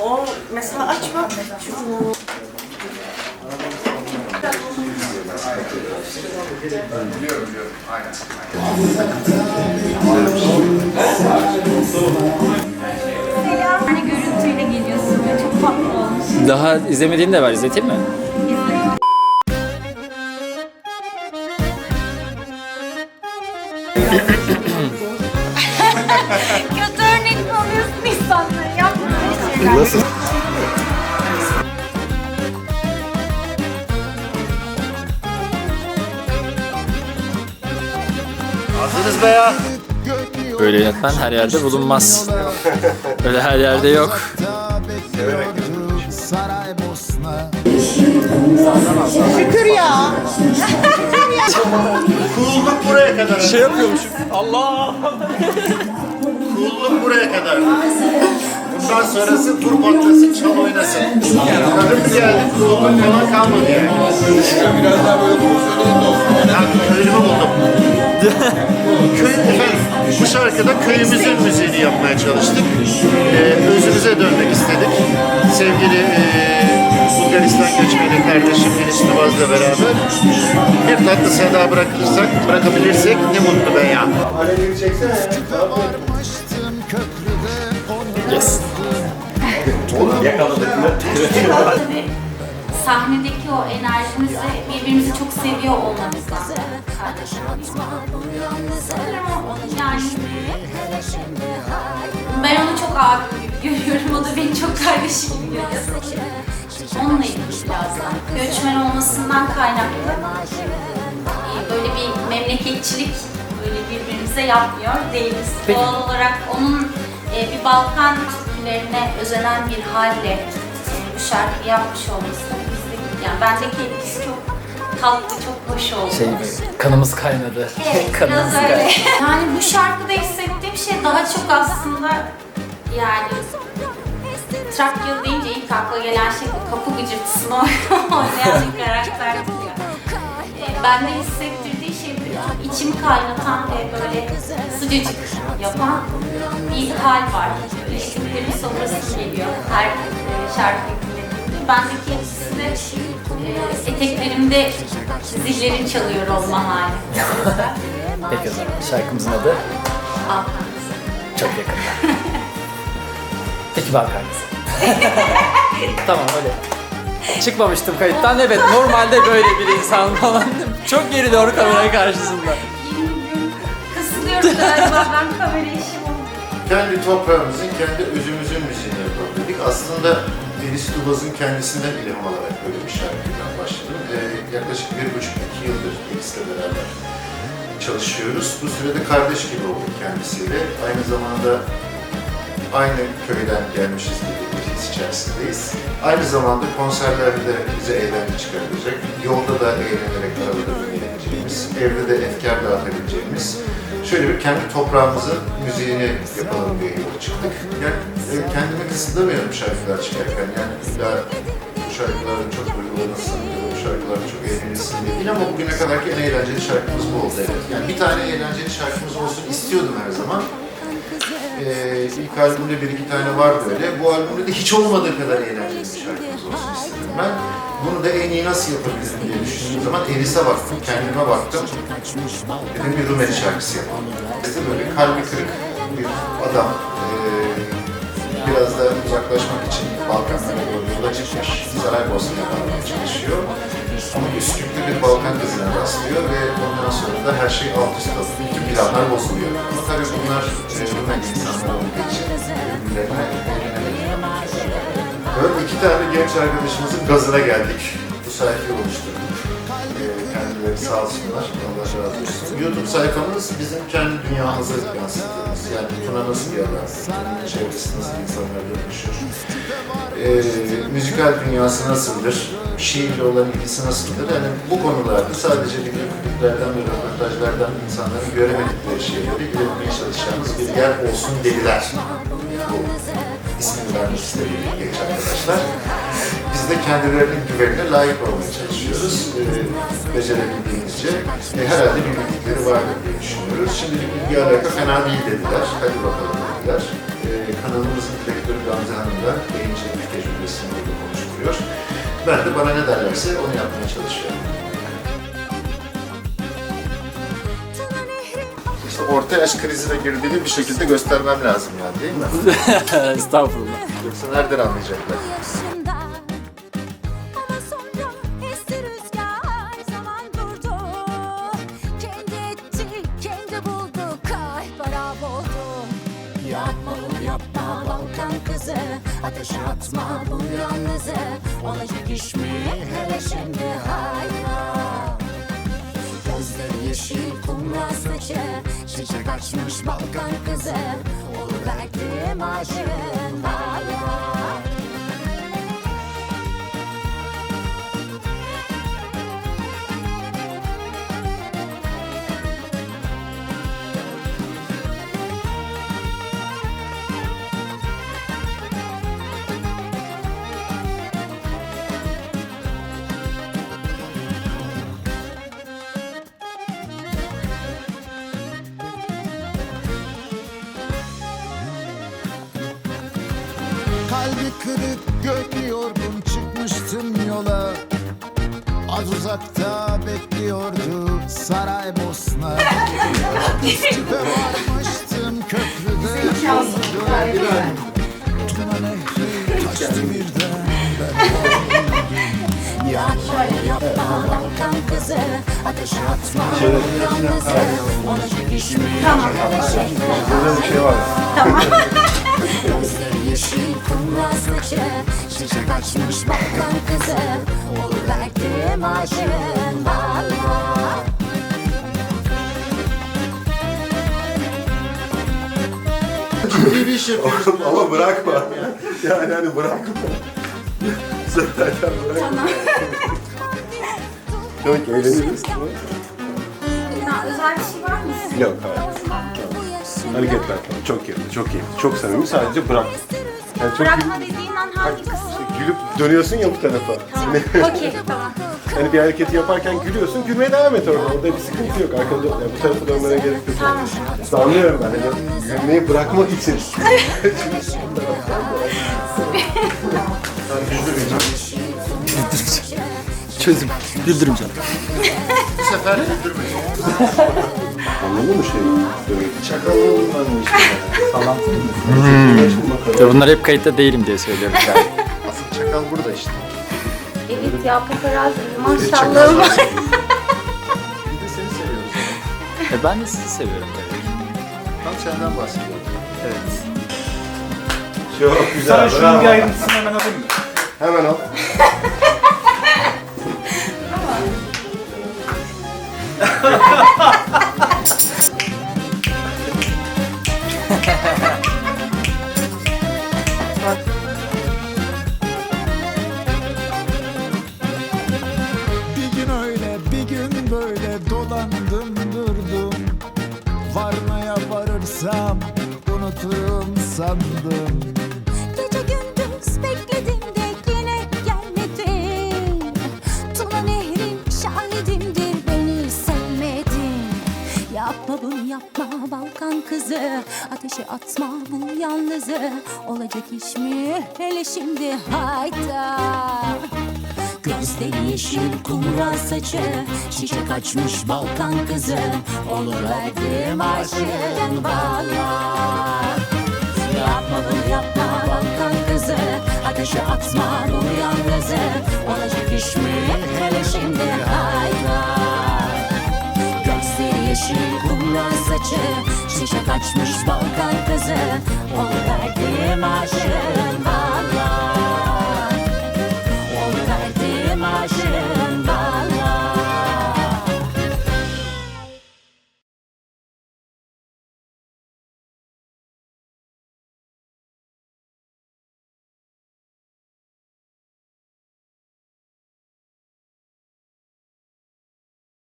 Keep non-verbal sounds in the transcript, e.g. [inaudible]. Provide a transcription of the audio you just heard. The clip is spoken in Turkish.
O mesela açma. Şunu. Biliyorum biliyorum. Aynen. Hani görüntüyle geliyorsun ve çok tatlı olmuş. Daha izlemediğin de var. İzleteyim mi? Şeyler. Hazırız be ya. Böyle yönetmen her yerde bulunmaz. Öyle her yerde yok. Şükür ya. Kulluk buraya kadar. Şey yapıyormuş. Allah! Kulluk buraya kadar. Bundan sonrası tur patlasın, çal oynasın. Kadın geldi, kulluk falan kalmadı yani. Biraz daha böyle Ya köylümü buldum. Köy, efendim, bu şarkıda köyümüzün müziğini yapmaya çalıştık. Ee, özümüze dönmek istedik. Sevgili e, Bulgaristan göçmeni kardeşim Enis Tubaz'la beraber bir tatlı seda bırakırsak, bırakabilirsek ne mutlu be ya. Yes. [laughs] Sahnedeki o enerjimizi birbirimizi çok seviyor olmamızdan. Yani ben onu çok abim gibi görüyorum. O da beni çok kardeşim gibi görüyor. Onunla ilgili biraz da. Göçmen olmasından kaynaklı böyle bir memleketçilik böyle birbirimize yapmıyor değiliz. Doğal olarak onun e, bir Balkan türkülerine özenen bir halle e, bu şarkıyı yapmış olması bizde yani bendeki etkisi çok tatlı, çok hoş oldu. Şey gibi, kanımız kaynadı. Evet, [laughs] kanımız biraz öyle. kaynadı. [laughs] Yani bu şarkıda hissettiğim şey daha çok aslında yani Trakyalı deyince ilk akla gelen şey bu kapı gıcırtısını [laughs] oynayan bir karakter diyor. Ee, bende böyle çok içimi kaynatan ve böyle sıcacık yapan bir hal var. Böyle elimlerin sofrası geliyor her e, şarkıyı dinlediğimde. Etkisi de e, eteklerimde zillerin çalıyor olma hali. Peki o zaman şarkımızın adı Balkanız. çok yakında. [laughs] Peki Balkanız. [laughs] tamam öyle. Çıkmamıştım kayıttan. Evet normalde böyle bir insan falan. Çok geri doğru kamera karşısında. Kısılıyorum galiba ben kamera işim oldu. kendi toprağımızın, kendi özümüzün müziğini yapalım dedik. Aslında Deniz Tubaz'ın kendisinden ilham alarak böyle bir şarkıdan başladım. Ee, yaklaşık bir buçuk iki yıldır Deniz'le beraber çalışıyoruz. Bu sürede kardeş gibi olduk kendisiyle. Aynı zamanda aynı köyden gelmişiz gibi içerisindeyiz. Aynı zamanda konserlerde de bize eğlence çıkarabilecek, yolda da eğlenerek arabada dinleyebileceğimiz, evde de efkar dağıtabileceğimiz şöyle bir kendi toprağımızın müziğini yapalım diye yola çıktık. Yani e, kendimi kısıtlamıyorum şarkılar çıkarken. Yani illa bu şarkıların çok duygulanırsın, bu şarkılar çok eğlenirsin diye değil ama bugüne kadarki en eğlenceli şarkımız bu oldu evet. Yani bir tane eğlenceli şarkımız olsun istiyordum her zaman. Ee, ilk albümde bir iki tane var böyle. Bu albümde de hiç olmadığı kadar eğlenceli bir şarkımız olsun istedim ben. Bunu da en iyi nasıl yapabilirim diye düşündüğüm zaman Elis'e baktım, kendime baktım. Dedim bir Rumeli şarkısı yapalım. İşte böyle kalbi kırık bir adam ee, biraz da uzaklaşmak için Balkanlara doğru yola çıkmış. Saraybosna'ya varmaya çalışıyor. Ama Üsküp'te bir Balkan kızına rastlıyor ve ondan sonra da her şey alt üst oluyor. Bütün planlar bozuluyor. Ama tabii bunlar e, Rumeli insanlar olduğu için birbirlerine Böyle iki tane genç arkadaşımızın gazına geldik. Bu sayfayı oluşturduk. Ee, sağ olsunlar, Allah razı olsun. YouTube sayfamız bizim kendi dünyamızı yansıttığımız. Yani Tuna nasıl bir adam, çevresi nasıl insanlarla dönüşür, ee, müzikal dünyası nasıldır, şiirle olan ilgisi nasıldır. Yani bu konularda sadece video kliplerden ve röportajlardan insanların göremedikleri şeyleri iletmeye çalışacağımız bir yer olsun dediler. bu ismini vermek istediği genç arkadaşlar. Biz de kendilerinin güvenine layık olmaya çalışıyoruz. Ee, becerebildiğimizce. E, herhalde bir bildikleri vardır diye düşünüyoruz. Şimdilik bilgi alaka fena değil dediler. Hadi bakalım dediler. Ee, kanalımızın direktörü Gamze Hanım da yayıncılık tecrübesini burada konuşturuyor. Ben de bana ne derlerse onu yapmaya çalışıyorum. İşte orta yaş krizine girdiğini bir şekilde göstermem lazım yani değil mi? [laughs] Estağfurullah. Yoksa nereden anlayacaklar? Balkan kızı Ateşe atma bu yalnızı. Olacak iş mi hele şimdi hayra. Gözleri yeşil kumral saçı Çiçek açmış Balkan kızı. Olur belki aşığın Kalbi kırık gönlü yorgun çıkmıştım yola Az uzakta bekliyordu Saraybosna Üstüpe varmıştım köprüde Tuna nehri taştı birden. Yapma yapma Balkan kızı Ateşe atma yalnızı mi hele şimdi Burada bir şey var. Gözleri yeşil kumral saçı Çiçek açmış Balkan kızı Olur belki bana Ciddi bir iş yapıyoruz. Ama bırakma. Yani hani bırakma. [laughs] Zaten bırakma. Çok eğleniriz. Ya özel bir şey var mı? Yok hayır. Hareketler falan. Çok iyi. Çok iyi. Çok samimi. Sadece bırak. Yani çok Bırakma dediğin an hangi kısım? gülüp dönüyorsun ya bu tarafa. Tamam. Okey [laughs] tamam. Hani bir hareketi yaparken gülüyorsun. Gülmeye devam et orada. Orada bir sıkıntı yok. Arkada yani bu tarafa dönmene gerek yok. Tamam. İşte anlıyorum ben. Hani gülmeyi bırakmak için. [laughs] Çözüm. Güldürmeyeceğim. Bu sefer güldürmeyin. [laughs] Anladın mı şeyi? Böyle Çakallığından işte. Falan. Şimdi bakalım. Bunlar hep kayıtta değilim diye söylüyorum. Yani. [laughs] Asıl çakal burada işte. Evet ya paparazzi Çakal maşallahım var. Biz de [laughs] seni seviyoruz. E ben de sizi seviyorum tabii. Tam senden bahsediyorum. Evet. Çok güzel. Sana şunun bravo. bir ayrıntısını hemen alayım mı? Hemen al. [laughs] varırsam unuturum sandım. Gece gündüz bekledim de yine gelmedin Tuna nehrin şahidimdir beni sevmedin Yapma bunu yapma Balkan kızı. Ateşe atma bu yalnızı. Olacak iş mi? Hele şimdi hayda Gözleri yeşil kumral saçı Çiçek açmış Balkan kızı. Olur verdim aşığın bana Yapma bunu yapma Balkan kızı. Ateşe atma bu yalnızı Olacak iş mi hele şimdi hayda Gözleri yeşil kumral saçı Çiçek açmış Balkan kızı. Onu verdim aşığın 发现